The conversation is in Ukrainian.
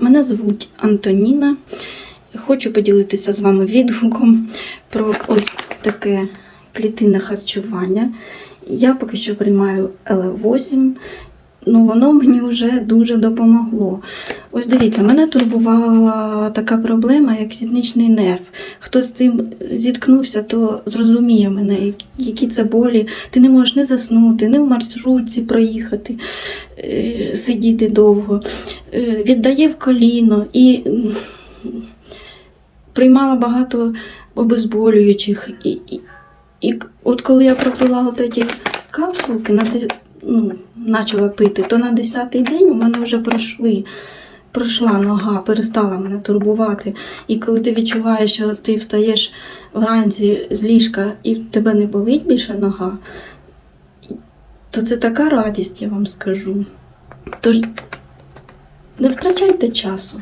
Мене звуть Антоніна. Хочу поділитися з вами відгуком про ось таке клітинне харчування. Я поки що приймаю L8, ну воно мені вже дуже допомогло. Ось дивіться, мене турбувала така проблема, як сідничний нерв. Хто з цим зіткнувся, то зрозуміє мене, які це болі. Ти не можеш не заснути, не в маршрутці проїхати, е, сидіти довго. Е, Віддає в коліно і приймала багато обезболюючих. І, і, і от коли я пропила ці капсулки, на, ну, почала пити, то на 10-й день у мене вже пройшли. Пройшла нога, перестала мене турбувати. І коли ти відчуваєш, що ти встаєш вранці з ліжка і в тебе не болить більше нога, то це така радість, я вам скажу. Тож не втрачайте часу.